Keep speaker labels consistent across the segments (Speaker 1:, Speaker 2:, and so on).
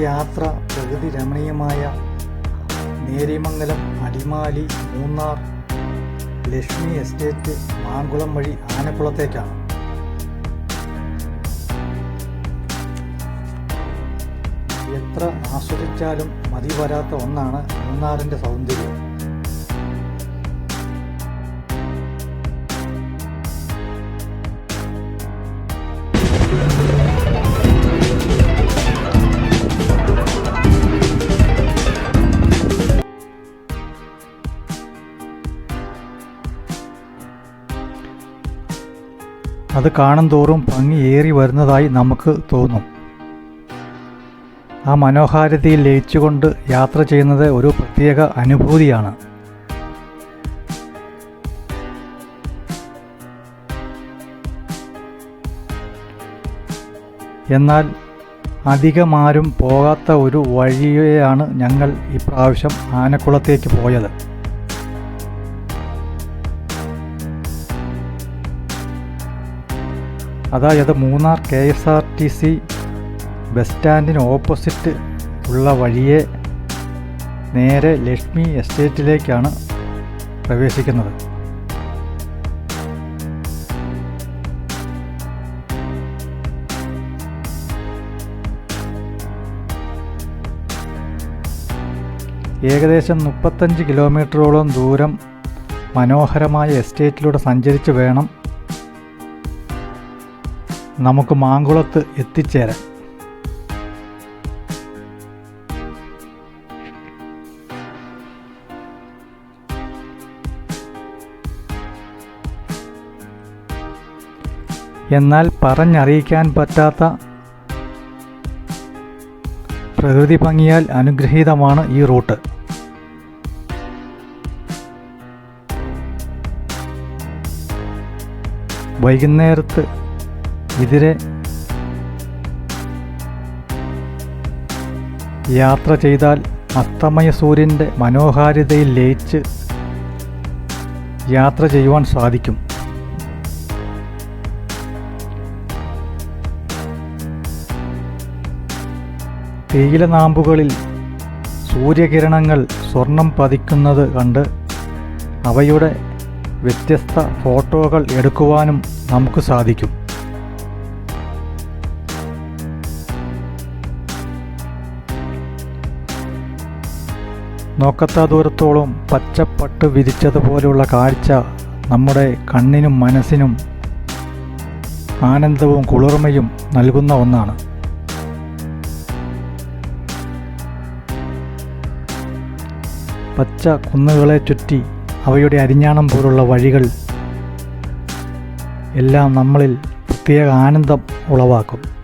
Speaker 1: യാത്ര പ്രകൃതി രമണീയമായ നേരിമംഗലം അടിമാലി മൂന്നാർ ലക്ഷ്മി എസ്റ്റേറ്റ് മാങ്കുളം വഴി ആനക്കുളത്തേക്കാണ്. എത്ര ആസ്വദിച്ചാലും മതി വരാത്ത ഒന്നാണ് മൂന്നാറിന്റെ സൗന്ദര്യം. അത് ഭംഗി ഏറി വരുന്നതായി നമുക്ക് തോന്നും. ആ മനോഹാരിതയിൽ ലയിച്ചുകൊണ്ട് യാത്ര ചെയ്യുന്നത് ഒരു പ്രത്യേക അനുഭൂതിയാണ്. എന്നാൽ അധികമാരും പോകാത്ത ഒരു വഴിയെയാണ് ഞങ്ങൾ ഇപ്രാവശ്യം ആനക്കുളത്തേക്ക് പോയത്. അതായത് Munnar K S R T C bus സ്റ്റാൻഡിന് ഓപ്പോസിറ്റ് ഉള്ള വഴിയെ നേരെ ലക്ഷ്മി എസ്റ്റേറ്റിലേക്കാണ് പ്രവേശിക്കുന്നത്. ഏകദേശം മുപ്പത്തഞ്ച് കിലോമീറ്ററോളം ദൂരം മനോഹരമായ എസ്റ്റേറ്റിലൂടെ സഞ്ചരിച്ച് വേണം നമുക്ക് മാങ്കുളത്ത് എത്തിച്ചേരാൻ എന്നാൽ പറഞ്ഞറിയിക്കാൻ പറ്റാത്ത പ്രകൃതി ഭംഗിയാൽ അനുഗ്രഹീതമാണ് ഈ റൂട്ട്. വൈകുന്നേരത്ത് ഇതിരെ യാത്ര ചെയ്താൽ അസ്തമയ സൂര്യന്റെ മനോഹാരിതയിൽ ലയിച്ച് യാത്ര ചെയ്യുവാൻ സാധിക്കും. തേയിലനാമ്പുകളിൽ സൂര്യകിരണങ്ങൾ സ്വർണം പതിക്കുന്നത് കണ്ട് അവയുടെ വ്യത്യസ്ത ഫോട്ടോകൾ എടുക്കുവാനും നമുക്ക് സാധിക്കും. നോക്കത്താ ദൂരത്തോളം പച്ചപ്പട്ട് വിരിച്ചതുപോലെയുള്ള കാഴ്ച നമ്മുടെ കണ്ണിനും മനസ്സിനും ആനന്ദവും കുളിർമയും നൽകുന്ന ഒന്നാണ്. പച്ച കുന്നുകളെ ചുറ്റി അവയുടെ അരിഞ്ഞാണം പോലുള്ള വഴികൾ എല്ലാം നമ്മളിൽ പ്രത്യേക ആനന്ദം ഉളവാക്കും.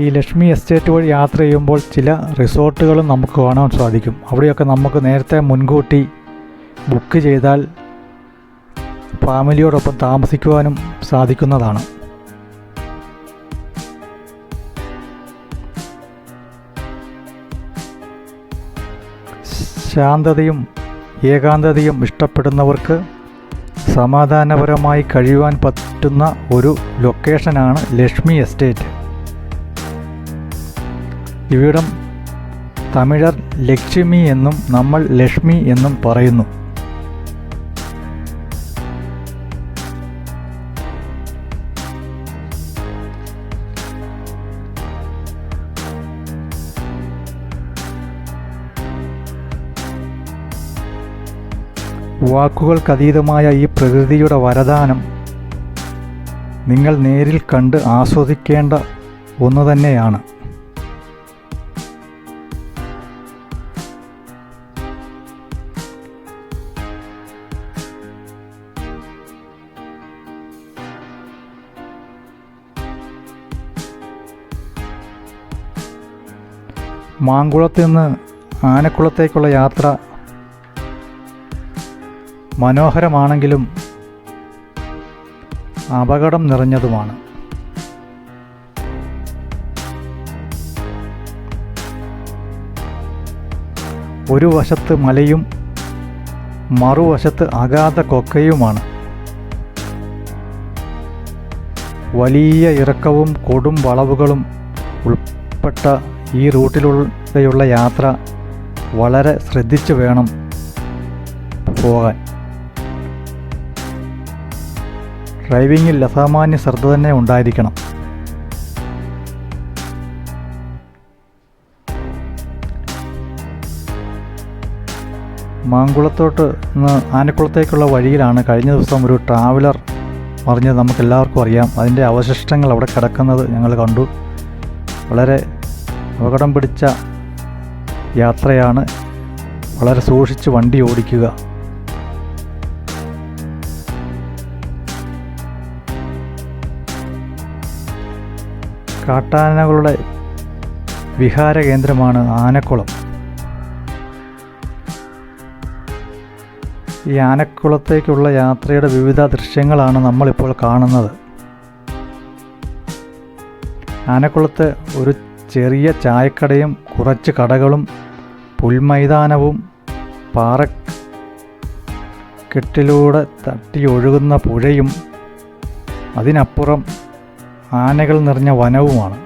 Speaker 1: ഈ ലക്ഷ്മി എസ്റ്റേറ്റ് വഴി യാത്ര ചെയ്യുമ്പോൾ ചില റിസോർട്ടുകളും നമുക്ക് കാണാൻ സാധിക്കും. അവിടെയൊക്കെ നമുക്ക് നേരത്തെ മുൻകൂട്ടി ബുക്ക് ചെയ്താൽ ഫാമിലിയോടൊപ്പം താമസിക്കുവാനും സാധിക്കുന്നതാണ്. ശാന്തതയും ഏകാന്തതയും ഇഷ്ടപ്പെടുന്നവർക്ക് സമാധാനപരമായി കഴിയുവാൻ പറ്റുന്ന ഒരു ലൊക്കേഷനാണ് ലക്ഷ്മി എസ്റ്റേറ്റ്. ഇവിടം തമിഴർ ലക്ഷ്മി എന്നും നമ്മൾ ലക്ഷ്മി എന്നും പറയുന്നു. വാക്കുകൾക്കതീതമായ ഈ പ്രകൃതിയുടെ വരദാനം നിങ്ങൾ നേരിൽ കണ്ട് ആസ്വദിക്കേണ്ട ഒന്ന് തന്നെയാണ്. മാങ്കുളത്ത് നിന്ന് ആനക്കുളത്തേക്കുള്ള യാത്ര മനോഹരമാണെങ്കിലും അപകടം നിറഞ്ഞതുമാണ്. ഒരു വശത്ത് മലയും മറുവശത്ത് അഗാധ കൊക്കയുമാണ്. വലിയ ഇറക്കവും കൊടും വളവുകളും ഉൾപ്പെട്ട ഈ റൂട്ടിലൂടെയുള്ള യാത്ര വളരെ ശ്രദ്ധിച്ചു വേണം പോകാൻ. ഡ്രൈവിങ്ങിൽ അസാമാന്യ ശ്രദ്ധ തന്നെ ഉണ്ടായിരിക്കണം. മാങ്കുളത്തോട്ട് ആനക്കുളത്തേക്കുള്ള വഴിയിലാണ് കഴിഞ്ഞ ദിവസം ഒരു ട്രാവലർ മറിഞ്ഞത് നമുക്കെല്ലാവർക്കും അറിയാം. അതിന്റെ അവശിഷ്ടങ്ങൾ അവിടെ കിടക്കുന്നത് ഞങ്ങൾ കണ്ടു. വളരെ അപകടം പിടിച്ച യാത്രയാണ് വളരെ സൂക്ഷിച്ച് വണ്ടി ഓടിക്കുക. കാട്ടാനകളുടെ വിഹാര കേന്ദ്രമാണ് ആനക്കുളം. ഈ ആനക്കുളത്തേക്കുള്ള യാത്രയുടെ വിവിധ ദൃശ്യങ്ങളാണ് നമ്മളിപ്പോൾ കാണുന്നത്. ആനക്കുളത്ത് ഒരു ചെറിയ ചായക്കടയും കുറച്ച് കടകളും പുൽമൈതാനവും പാറക്കെട്ടിലൂടെ തട്ടി ഒഴുകുന്ന പുഴയും അതിനപ്പുറം ആനകൾ നിറഞ്ഞ വനവുമാണ്.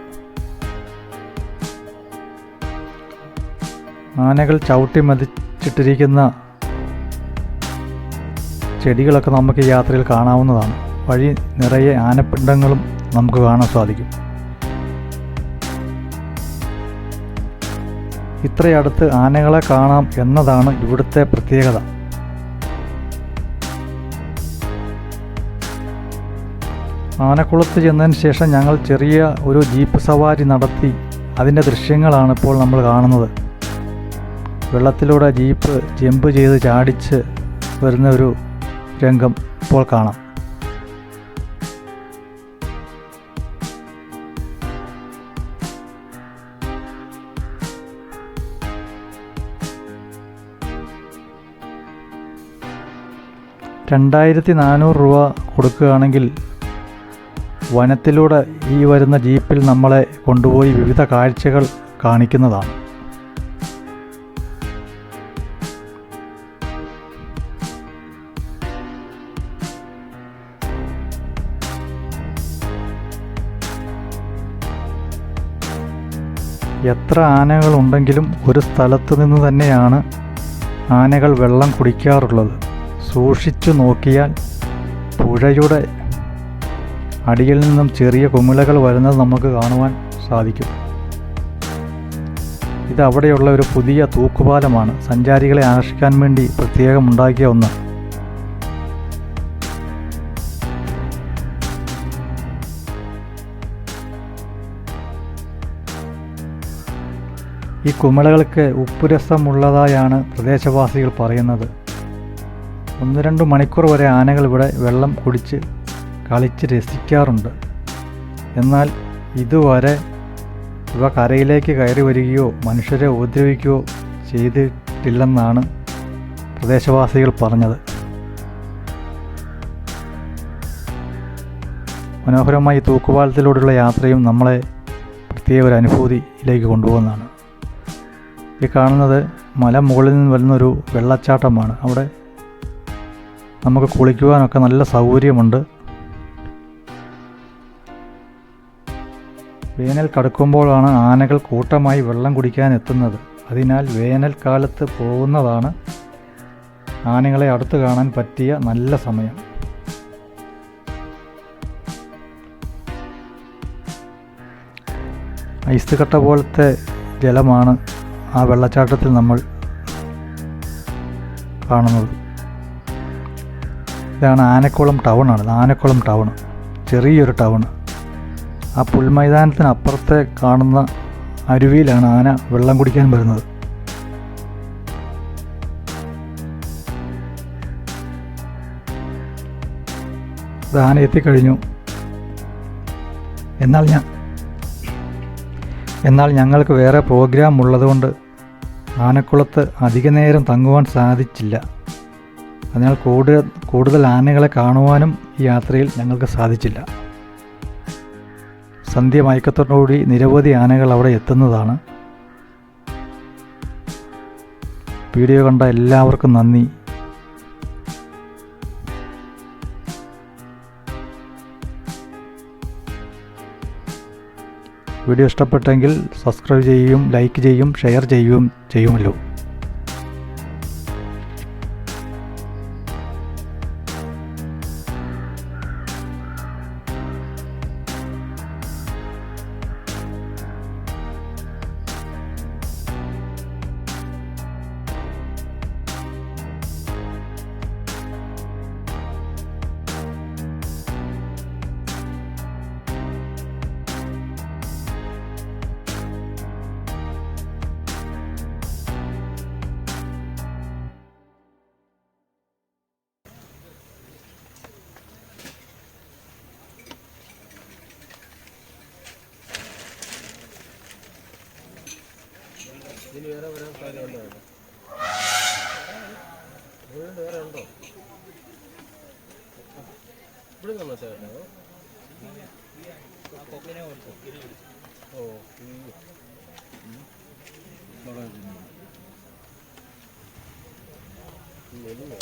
Speaker 1: ആനകൾ ചവിട്ടി മതിച്ചിട്ടിരിക്കുന്ന ചെടികളൊക്കെ നമുക്ക് യാത്രയിൽ കാണാവുന്നതാണ്. വഴി നിറയെ ആനപ്പിണ്ടങ്ങളും നമുക്ക് കാണാൻ സാധിക്കും. ഇത്രയടുത്ത് ആനകളെ കാണാം എന്നതാണ് ഇവിടുത്തെ പ്രത്യേകത. ആനക്കുളത്ത് ചെന്നതിന് ശേഷം ഞങ്ങൾ ചെറിയ ഒരു ജീപ്പ് സവാരി നടത്തി. അതിന്റെ ദൃശ്യങ്ങളാണ് ഇപ്പോൾ നമ്മൾ കാണുന്നത്. വെള്ളത്തിലൂടെ ജീപ്പ് ജമ്പ് ചെയ്ത് ചാടിച്ച് വരുന്ന ഒരു രംഗം ഇപ്പോൾ കാണാം. രണ്ടായിരത്തി നാനൂറ് രൂപ കൊടുക്കുകയാണെങ്കിൽ വനത്തിലൂടെ ഈ വരുന്ന ജീപ്പിൽ നമ്മളെ കൊണ്ടുപോയി വിവിധ കാഴ്ചകൾ കാണിക്കുന്നതാണ്. എത്ര ആനകളുണ്ടെങ്കിലും ഒരു സ്ഥലത്ത് നിന്ന് തന്നെയാണ് ആനകൾ വെള്ളം കുടിക്കാറുള്ളത്. സൂക്ഷിച്ചു നോക്കിയാൽ പുഴയുടെ അടിയിൽ നിന്നും ചെറിയ കുമിളകൾ വരുന്നത് നമുക്ക് കാണുവാൻ സാധിക്കും. ഇത് അവിടെയുള്ള ഒരു പുതിയ തൂക്കുപാലമാണ്. സഞ്ചാരികളെ ആകർഷിക്കാൻ വേണ്ടി പ്രത്യേകം ഉണ്ടാക്കിയ ഒന്ന്. ഈ കുമിളകൾക്ക് ഉപ്പുരസമുള്ളതായാണ് പ്രദേശവാസികൾ പറയുന്നത്. ഒന്ന് രണ്ട് മണിക്കൂർ വരെ ആനകൾ ഇവിടെ വെള്ളം കുടിച്ച് കളിച്ച് രസിക്കാറുണ്ട്. എന്നാൽ ഇതുവരെ ഇവ കരയിലേക്ക് കയറി വരികയോ മനുഷ്യരെ ഉപദ്രവിക്കുകയോ ചെയ്തിട്ടില്ലെന്നാണ് പ്രദേശവാസികൾ പറഞ്ഞത്. മനോഹരമായി തൂക്കുപാലത്തിലൂടെയുള്ള യാത്രയും നമ്മളെ പ്രത്യേക ഒരു അനുഭൂതിയിലേക്ക് കൊണ്ടുപോകുന്നതാണ്. ഈ കാണുന്നത് മല മുകളിൽ നിന്ന് വരുന്നൊരു വെള്ളച്ചാട്ടമാണ്. അവിടെ നമുക്ക് കുളിക്കുവാനൊക്കെ നല്ല സൗകര്യമുണ്ട്. വേനൽ കടക്കുമ്പോഴാണ് ആനകൾ കൂട്ടമായി വെള്ളം കുടിക്കാൻ എത്തുന്നത് അതിനാൽ വേനൽക്കാലത്ത് പോകുന്നതാണ് ആനകളെ അടുത്ത് കാണാൻ പറ്റിയ നല്ല സമയം. ഐസ് കട്ട പോലത്തെ ജലമാണ് ആ വെള്ളച്ചാട്ടത്തിൽ നമ്മൾ കാണുന്നത്. ഇതാണ് ആനക്കുളം ടൗണാണ് ആനക്കുളം ടൗൺ ചെറിയൊരു ടൗൺ ആ പുൽമൈതാനത്തിനപ്പുറത്തെ കാണുന്ന അരുവിയിലാണ് ആന വെള്ളം കുടിക്കാൻ വരുന്നത്. ആന എത്തിക്കഴിഞ്ഞു. എന്നാൽ ഞാൻ എന്നാൽ ഞങ്ങൾക്ക് വേറെ പ്രോഗ്രാം ഉള്ളതുകൊണ്ട് ആനക്കുളത്ത് അധിക നേരം തങ്ങുവാൻ സാധിച്ചില്ല. അതിനാൽ കൂടുതൽ കൂടുതൽ ആനകളെ കാണുവാനും ഈ യാത്രയിൽ ഞങ്ങൾക്ക് സാധിച്ചില്ല. സന്ധ്യ മയക്കത്തോടുകൂടി നിരവധി ആനകൾ അവിടെ എത്തുന്നതാണ്. വീഡിയോ കണ്ട എല്ലാവർക്കും നന്ദി. വീഡിയോ ഇഷ്ടപ്പെട്ടെങ്കിൽ സബ്സ്ക്രൈബ് ചെയ്യുകയും ലൈക്ക് ചെയ്യും ഷെയർ ചെയ്യുകയും ചെയ്യുമല്ലോ.
Speaker 2: ഇതിന് വേറെ വരാൻ സാധ്യതയുണ്ടോ വീണ്ടും വേറെ ഉണ്ടോ ഇവിടെ നിന്നോ ചേട്ടാ ഓ. മെലിഞ്ഞോ?